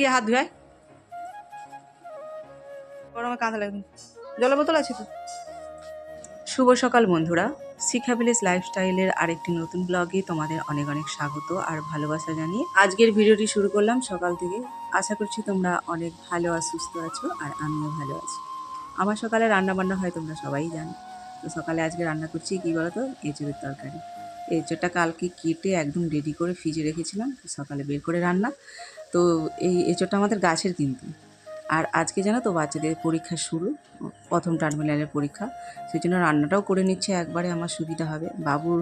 গিয়ে হাত ধুয়ায় গরমে কাঁধা লাগবে। জলের বোতল আছে তো? শুভ সকাল বন্ধুরা। শিক্ষা ভিলেজ লাইফস্টাইলের আরেকটি নতুন ব্লগে তোমাদের অনেক অনেক স্বাগত আর ভালোবাসা জানিয়ে আজকের ভিডিওটি শুরু করলাম সকাল থেকে। আশা করছি তোমরা অনেক ভালো আর সুস্থ আছো আর আমিও ভালো আছি। আমার সকালে রান্না বান্না হয় তোমরা সবাই জানো। তো সকালে আজকে রান্না করছি কী বলতো? এঁচড়ের তরকারি। এঁচড়টা কালকে কেটে একদম রেডি করে ফ্রিজে রেখেছিলাম। সকালে বের করে রান্না। তো এই এঁচড়টা আমাদের গাছের কিন্তু। আর আজকে জানো তো বাচ্চাদের পরীক্ষা শুরু প্রথম টার্মিনালের পরীক্ষা। সেই জন্য রান্নাটাও করে নিচ্ছে একবারে আমার সুবিধা হবে। বাবুর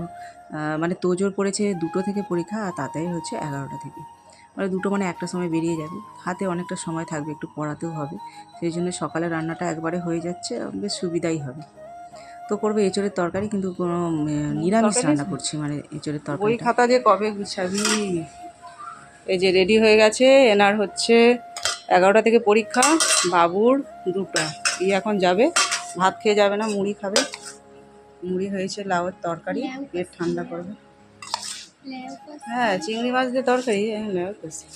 মানে তোজোর পড়েছে দুটো থেকে পরীক্ষা আর তাতেই হচ্ছে এগারোটা থেকে। মানে দুটো মানে একটা সময় বেরিয়ে যাবে। হাতে অনেকটা সময় থাকবে একটু পড়াতেও হবে। সেই জন্য সকালে রান্নাটা একবারে হয়ে যাচ্ছে বেশ সুবিধাই হবে। তো করবে এঁচড়ের তরকারি কিন্তু কোনো নিরামিষ রান্না করছি মানে এঁচড়ের তরকারি খাতা যে কবে গুছাবি? এই যে রেডি হয়ে গেছে এনার হচ্ছে এগারোটা থেকে পরীক্ষা বাবুর দুটা। ই এখন যাবে ভাত খেয়ে যাবে না মুড়ি খাবে। মুড়ি হয়েছে লাউয়ের তরকারি পেট ঠান্ডা করবে। হ্যাঁ চিংড়ি মাছ দিয়ে তরকারি লেউ করছি।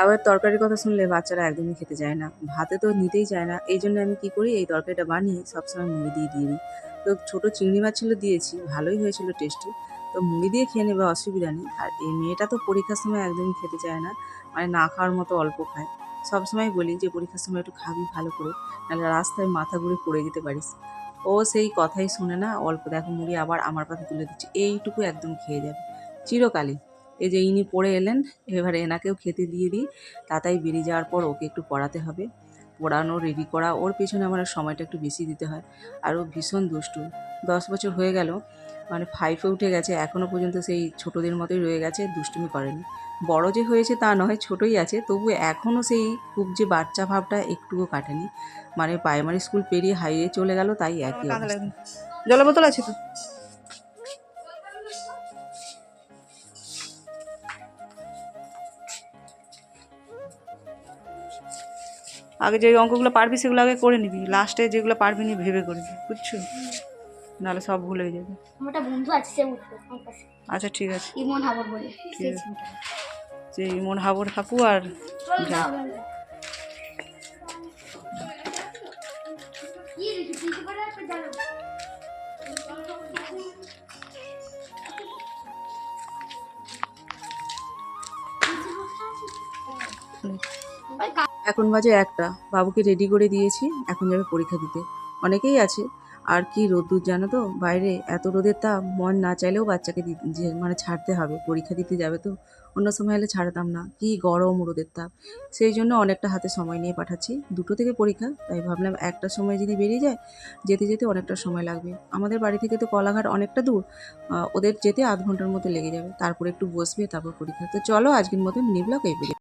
আবার তরকারির কথা শুনলে বাচ্চারা একদমই খেতে চায় না। ভাতে তো নিতেই চায় না। এই জন্য আমি কি করি এই তরকারিটা বানিয়ে সবসময় মুড়ি দিয়ে দিয়ে দিই। তো ছোটো চিংড়ি মাছ ছিল দিয়েছি ভালোই হয়েছিল টেস্টি তো মুড়ি দিয়ে খেয়ে নেবে, অসুবিধা নেই। আর এই মেয়েটা তো পরীক্ষার সময় একদমই খেতে চায় না মানে না খাওয়ার মতো অল্প খায়। সবসময় বলি যে, পরীক্ষার সময় একটু খাবি ভালো করে, নাহলে রাস্তায় মাথা ঘুরে পড়ে যেতে পারিস। ও সেই কথাই শুনে না, অল্প দেখো মুড়ি আবার আমার পাতে তুলে দিচ্ছে, এইটুকু একদম খেয়ে যাবে। চিরকালই। এই যে ইনি পড়ে এলেন, এবারে এনাকেও খেতে দিয়ে দিই তাতাই বেরিয়ে যাওয়ার পর ওকে একটু পড়াতে হবে। পড়ানো রেডি করা, ওর পেছনে আমার সময়টা একটু বেশি দিতে হয়। আর ও ভীষণ দুষ্টু। দশ বছর হয়ে গেল মানে ফাইভে উঠে গেছে এখনও পর্যন্ত সেই ছোটোদের মতোই রয়ে গেছে দুষ্টুমি করেনি। বড় যে হয়েছে তা নয় ছোটোই আছে তবু এখনও সেই খুব যে বাচ্চা ভাবটা একটুও কাটেনি। মানে প্রাইমারি স্কুল পেরিয়ে হাইয়ে চলে গেল তাই একই জলের বোতল আছে তো? আগে যে অঙ্কগুলো পারবি সেগুলো আগে করে নিবি লাস্টে যেগুলো পারবি নি ভেবে করবি বুঝছ? নাহলে সব ভুল হয়ে যাবে আমার একটা বন্ধু আছে সে উঠবে আমার পাশে আচ্ছা ঠিক আছে ইমন হাবর বলে ঠিক আছে। যে ইমন হাবর থাকু আর চল যা। যাও, যাও। কি রেখে তুই তো করে একটা জানো। ওই কা- এখন বাজে একটা বাবুকে রেডি করে দিয়েছি এখন যাবে পরীক্ষা দিতে অনেকেই আছে আর কি রোদ্দুর জানো তো? বাইরে এত রোদের তাপ, মন না চাইলেও বাচ্চাকে মানে ছাড়তে হবে, পরীক্ষা দিতে যাবে তো। অন্য সময় হলে ছাড়তাম না, কি গরম রোদের তাপ। সেই জন্য অনেকটা হাতে সময় নিয়ে পাঠাচ্ছি। দুটো থেকে পরীক্ষা, তাই ভাবলাম একটা সময় যদি বেরিয়ে যায়, যেতে যেতে অনেকটা সময় লাগবে। আমাদের বাড়ি থেকে তো কলাঘাট অনেকটা দূর ওদের যেতে আধ ঘণ্টার মতো লেগে যাবে। তারপর একটু বসবে, তারপর পরীক্ষা। তো চলো আজকের মতো ব্লগ এই।